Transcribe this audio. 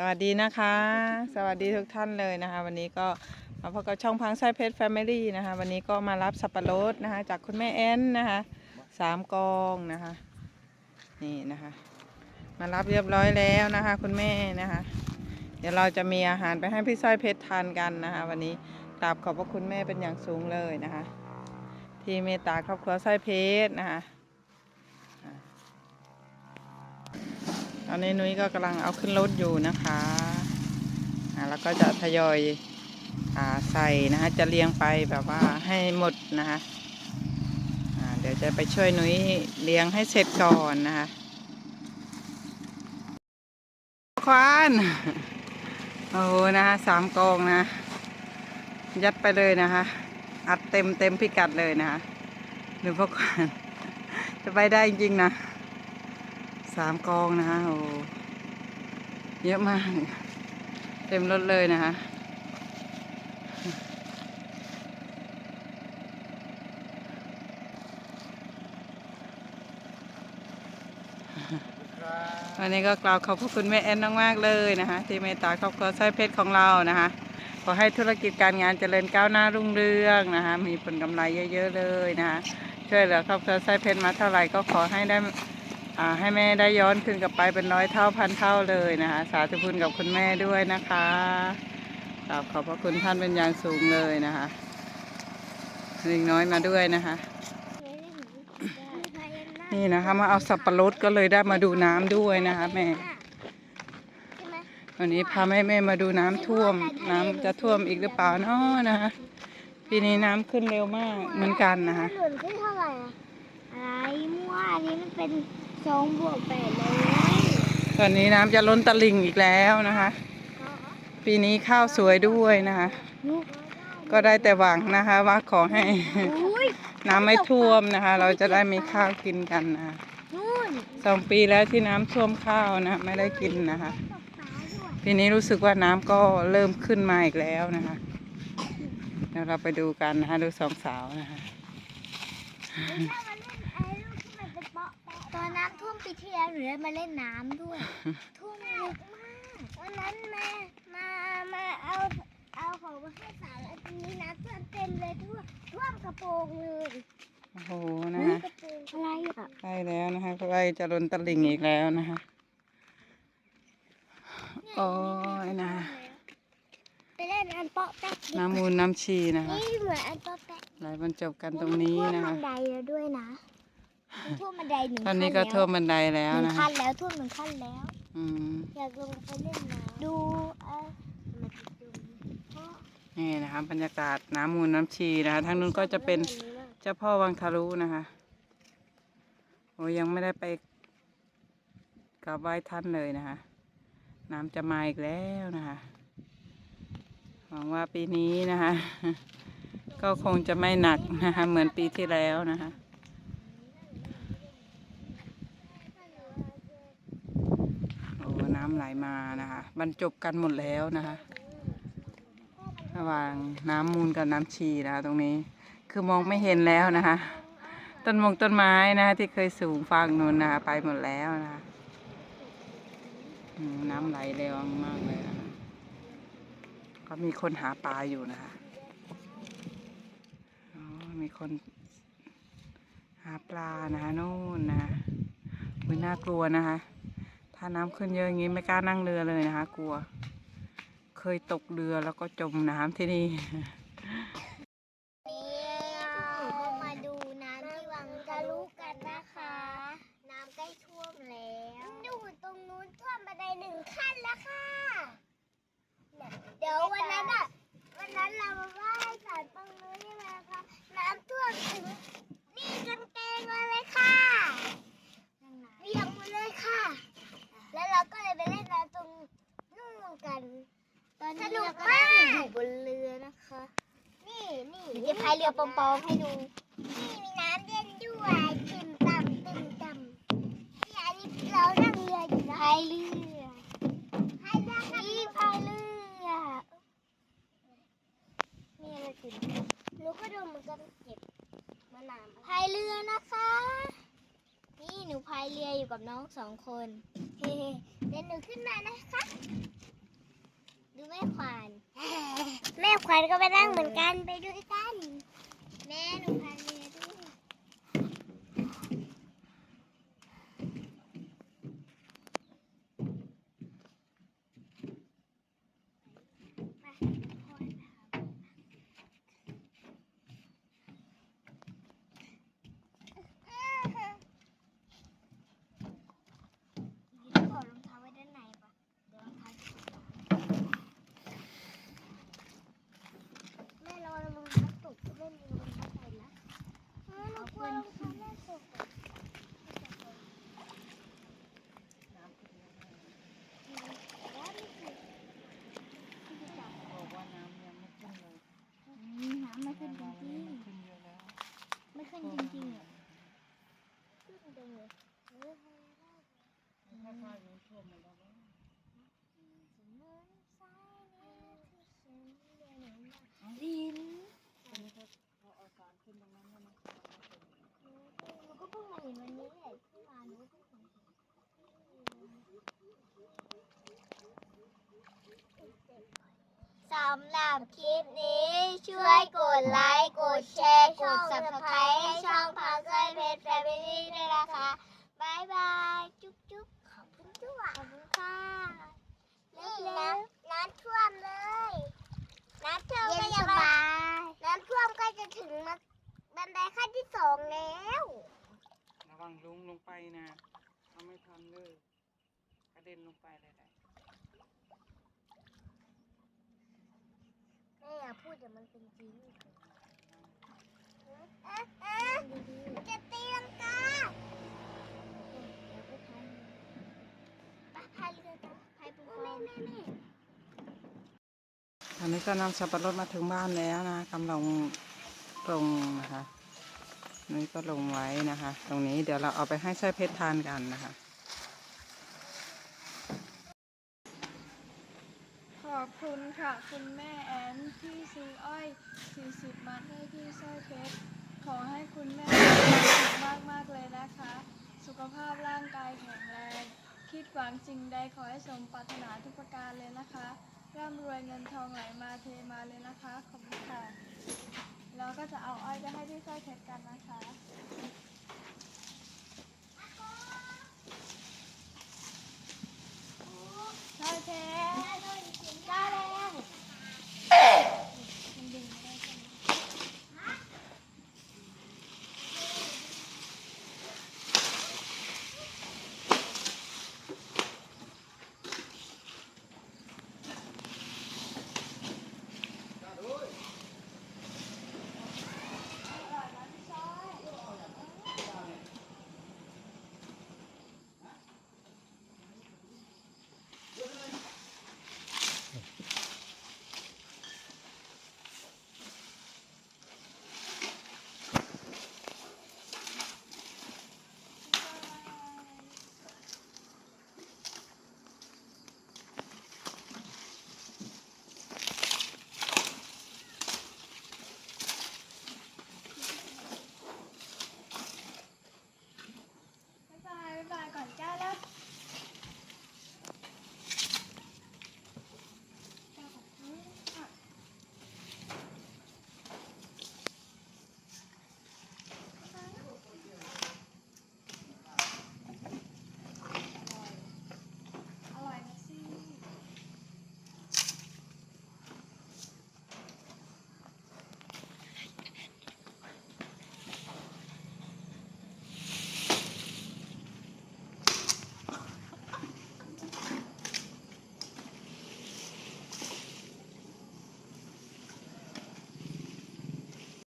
สวัสดีนะคะ สวัสดีทุกท่านเลยนะคะ วันนี้ก็มาพบกับช่องพังไส้เพชรแฟมิลี่นะคะ วันนี้ก็มารับสับปะรดนะคะ จากคุณแม่แอนนะคะสามกองนะคะ นี่นะคะ มารับเรียบร้อยแล้วนะคะ คุณแม่นะคะ เดี๋ยวเราจะมีอาหารไปให้พี่สร้อยเพชรทานกันนะคะ วันนี้กราบขอบพระคุณแม่เป็นอย่างสูงเลยนะคะ ที่เมตตาครอบครัวสร้อยเพชรนะคะ ตอนนี้นุ้ยก็กำลังเอาขึ้นรถอยู่นะคะอ่าแล้วก็จะทยอยอาใส่นะคะจะเรียงไปแบบว่าให้หมดนะคะอ่าเดี๋ยวจะไปช่วยนุ้ยเรียงให้เสร็จก่อนนะคะควานโอ้โหนะคะสามกองนะ ยัดไปเลยนะคะ อัดเต็มเต็มพิกัดเลยนะคะดูพวกควานจะไปได้จริงๆนะ สามกองนะคะโอ้เยอะมาก เต็มรถเลยนะคะวันนี้ก็กล่าวขอบพระคุณแม่แอนมากๆเลยนะคะ ที่เมตตาครอบครัวสร้อยเพชรของเรานะคะ ขอให้ธุรกิจการงานเจริญก้าวหน้ารุ่งเรืองนะคะ มีผลกำไรเยอะ ๆ เลยนะคะช่วยเหลือครอบครัวสร้อยเพชรมาเท่าไหร่ก็ขอให้ได้ ให้แม่ได้ย้อนคืนกลับไปเป็นร้อยเท่าพันเท่าเลยนะคะ สาธุคุณกับคุณแม่ด้วยนะคะกราบขอบพระคุณท่านเป็นอย่างสูงเลยนะคะเล็กน้อยมาด้วยนะคะ นี่นะคะมาเอาสับปะรดก็เลยได้มาดูน้ำด้วยนะคะแม่วันนี้พาแม่แม่มาดูน้ำท่วม น้ำจะท่วมอีกหรือเปล่าเนาะนะคะปีนี้น้ำขึ้นเร็วมากเหมือนกันนะคะขึ้นเท่าไหร่อะอะไรมั่วอันนี้มันเป็น สองบวกแปดเลยตอนนี้น้ำจะล้นตลิ่งอีกแล้วนะคะ ปีนี้ข้าวสวยด้วยนะคะ ก็ได้แต่หวังนะคะ ว่าขอให้อุ้ยน้ำไม่ท่วมนะคะ เราจะได้มีข้าวกินกันนะคะนู่นสองปีแล้วที่น้ำท่วมข้าวนะ ไม่ได้กินนะคะตกปลาด้วยปีนี้รู้สึกว่าน้ำก็เริ่มขึ้นมาอีกแล้วนะคะเดี๋ยวเราไปดูกันนะคะดูสองสาวนะคะ อนน้ำท่วมปีที่แล้วหนูได้มาเล่นน้ำด้วย ท่วมลึกมากวันนั้นมามามาเอาเอาของมาให้สาวแล้วทีนี้น้ำท่วมเต็มเลยท่วมท่วมกระโปรงเลยโอ้โหนะคะกระโปรงอะไรอะใกล้แล้วนะคะใกล้จะล้นตลิ่งอีกแล้วนะคะโอ้ยนะไปเล่นอันเปาะแปะดิน้ำมูลน้ำชีนะคะนี่เหมือนอันเปาะแปะไหลบรรจบกันตรงนี้นะท่วมคะบันไดแล้วด้วยนะมัน ท่วมบันไดหนึ่งตอนนี้ก็ขั้ท่วมบันไดแล้แล้ววหนึ่นะงคะขั้นแล้วท่วมหนึ่งขั้นแล้ว อืมอยากลงไปเล่นน้ำดูเออมันจะดูเพราะนี่นะคะบรรยากาศน้ำมูลน้ำชีนะคะทางนู้นก็จะเป็นเจ้าพ่อวังทะลุนะคะโอ้ยังไม่ได้ไปกราบไหว้ท่านเลยนะคะ น้ำจะมาอีกแล้วนะคะหวังว่าปีนี้นะคะ ก็คงจะไม่หนักนะคะ เหมือนปีที่แล้วนะคะ โอ้น้ำไหลมานะคะ บรรจบกันหมดแล้วนะคะ ระหว่างน้ำมูลกับน้ำชีนะคะตรงนี้คือมองไม่เห็นแล้วนะคะ ต้นมงต้นไม้นะคะที่เคยสูงฝั่งนู้นนะคะไปหมดแล้วนะคะน้ำไหลแรงมากเลยนะคะก็มีคนหาปลาอยู่นะคะมีคนหาปลานะคะนู่นนะคะอุ้ยน่ากลัวนะคะ ถ้าน้ำขึ้นเยอะอย่างนี้ไม่กล้านั่งเรือเลยนะคะ กลัว เคยตกเรือแล้วก็จมน้ำที่นี่นี่ก็มาดูน้ำที่วังทะลุกันนะคะ น้ำใกล้ท่วมแล้วดูตรงนู้นท่วมบันไดหนึ่งขั้นแล้วค่ะ เดี๋ยววันนั้นอะ วันนั้นเรามาไหว้ศาลตรงนู้นใช่ไหมคะ น้ำท่วมถึงนี่กันเกงมาเลยค่ะเบียงหมดเลยค่ะ แล้วเราก็เลยไปเล่นน้ำตรงนู่นกัน ตอนนี้เราก็ได้อยู่บนเรือนะคะ นี่นี่จะพาย เรือปอมๆให้ดู นี่มีน้ำเย็นด้วยตึมต่ำตึมต่ำนี่อันนี้เรานั่งเรืออยู่นะพายเรือพายเรือนี่พายเรือนี่อะไรกินหนูก็โดนเหมือนกันเก็บมะนาวพายเรือนะคะ นี่หนูพายเรืออยู่กับน้องสองคนเฮ้เดี๋ยวหนูขึ้นมานะคะ ดูแม่ควาน แม่ควานก็ไปนั่งเหมือนกันไปด้วยกัน แม่หนูพาเมียด้วยไปพ่อพาถอดรองเท้าไว้ด้านในปะเดี๋ยวรองเท้าจะตกแม่เราระวังรองเท้าตกแม่มีรองเท้าใส่นะเออหนูกลัวรองเท้าแม่ตกอะแล้วไม่ถึงที่จะจับ บอกว่าน้ำยังไม่ขึ้นเลย น้ำไม่ขึ้นจริง ขึ้นเยอะแล้ว ๆไม่ขึ้นจริงๆอะขึ้นจังเลยเออ ถ้าพายุท่วมมาแล้วนะดินตอนนี้เขาเขาเอาสารขึ้นตรงนั้นแล้วนะหนูก็เพิ่งมาเห็นวันนี้แหละที่มาหนูเพิ่งเห็นสำหรับคลิปนี้ ช่วยกดไลค์ กดแชร์ กด subscribe ให้ช่องพาสไเพจแฟมิลี่ด้วยนะคะบายบาย จุ๊บจุ๊บขอบคุณจุ๊บขอบคุณค่ะนี่น้ำน้ำท่วมเลย น้ำท่วมก็จะมาน้ำท่วมก็จะถึงมาบันไดขั้นที่สองแล้ว ระวังลุงลงไปนะเขาไม่ทันเลยกระเด็ นลงไปเลยแหละแม่อย่าพูดเดี๋ยวมันเป็นจริงเอ๊ะเอ๊ะจะตีลังกาเดี๋ยวไปพายไปพายเรือกันพายปูแม่แม่แม่อันนี้ก็นำสับปะรดมาถึงบ้านแล้วนะกำลังลงนะคะนี่ก็ลงไว้นะคะ ตรงนี้เดี๋ยวเราเอาไปให้ไส้เพชรทานกันนะคะ คุณค่ะ คุณแม่แอนที่ซื้ออ้อย 40 มัดให้พี่สร้อยเพชร ขอให้คุณแม่มากมากเลยนะคะ สุขภาพร่างกายแข็งแรง คิดหวังสิ่งใดขอให้สมปรารถนาทุกประการเลยนะคะ ร่ำรวยเงินทองไหลมาเทมาเลยนะคะ ขอบคุณค่ะเราก็จะเอาอ้อยไปให้พี่สร้อยเพชรกันนะคะสร้อยเพชร